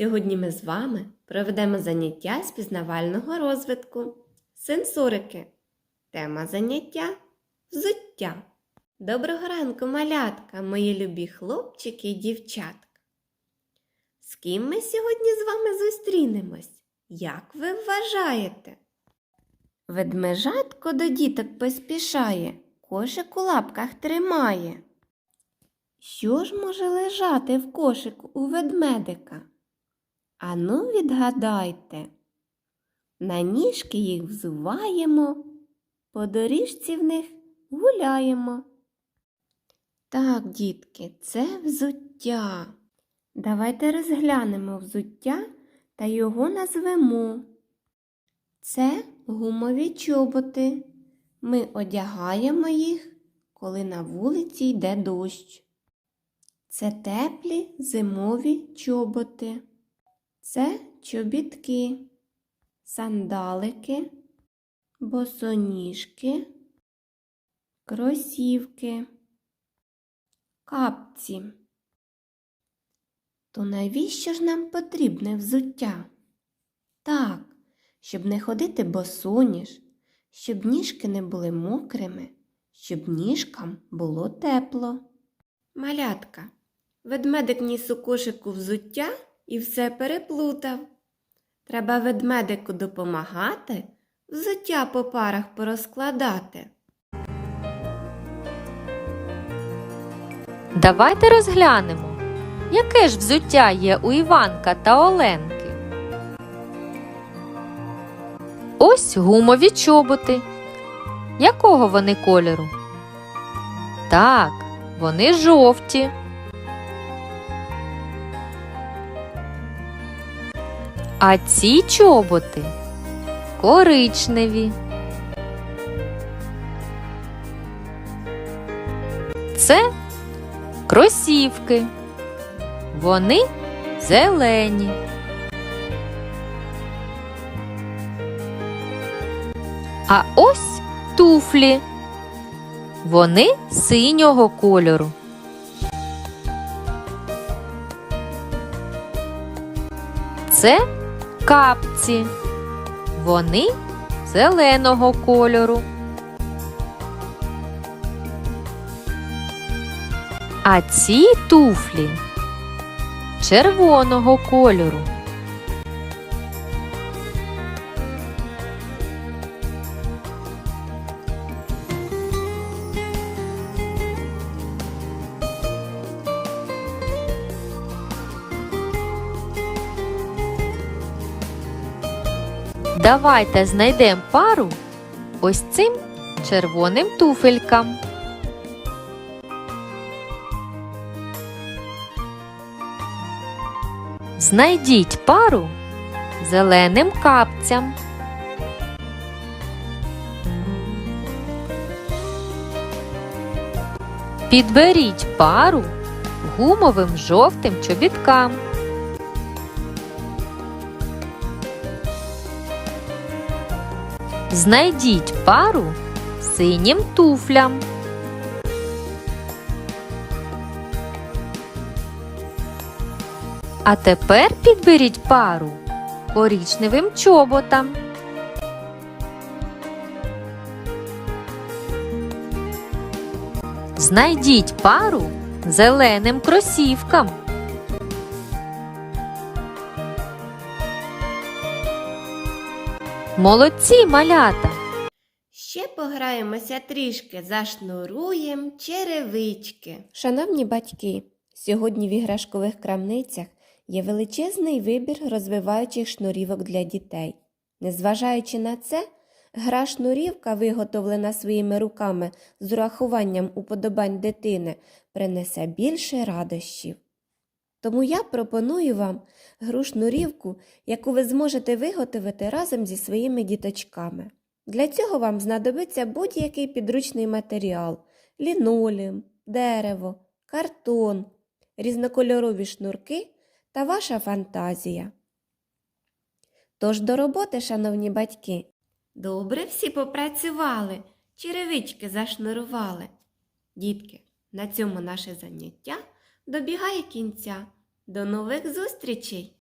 Сьогодні ми з вами проведемо заняття з пізнавального розвитку. Сенсорики. Тема заняття взуття. Доброго ранку, малятка, мої любі хлопчики і дівчатка. З ким ми сьогодні з вами зустрінемось? Як ви вважаєте? Ведмежатко до діток поспішає, кошик у лапках тримає. Що ж може лежати в кошику у ведмедика? Ану, відгадайте. На ніжки їх взуваємо, по доріжці в них гуляємо. Так, дітки, це взуття. Давайте розглянемо взуття та його назвемо. Це гумові чоботи. Ми одягаємо їх, коли на вулиці йде дощ. Це теплі зимові чоботи. Це чобітки, сандалики, босоніжки, кросівки, капці. То навіщо ж нам потрібне взуття? Так, щоб не ходити босоніж, щоб ніжки не були мокрими, щоб ніжкам було тепло. Малятка, ведмедик ніс у кошику взуття і все переплутав. Треба ведмедику допомагати, взуття по парах порозкладати. Давайте розглянемо, яке ж взуття є у Іванка та Оленки. Ось гумові чоботи. Якого вони кольору? Так, вони жовті. А ці чоботи коричневі. Це кросівки. Вони зелені. А ось туфлі. Вони синього кольору. Це капці. Вони зеленого кольору. А ці туфлі червоного кольору. Давайте знайдемо пару ось цим червоним туфелькам. Знайдіть пару зеленим капцям. Підберіть пару гумовим жовтим чобіткам. Знайдіть пару синім туфлям. А тепер підберіть пару коричневим чоботам. Знайдіть пару зеленим кросівкам. Молодці малята! Ще пограємося трішки, зашнуруєм черевички. Шановні батьки, сьогодні в іграшкових крамницях є величезний вибір розвиваючих шнурівок для дітей. Незважаючи на це, гра шнурівка, виготовлена своїми руками з урахуванням уподобань дитини, принесе більше радощів. Тому я пропоную вам гру шнурівку, яку ви зможете виготовити разом зі своїми діточками. Для цього вам знадобиться будь-який підручний матеріал лінолеум, дерево, картон, різнокольорові шнурки та ваша фантазія. Тож до роботи, шановні батьки. Добре всі попрацювали, черевички зашнурували. Дітки, на цьому наше заняття добігає кінця. До нових зустрічей!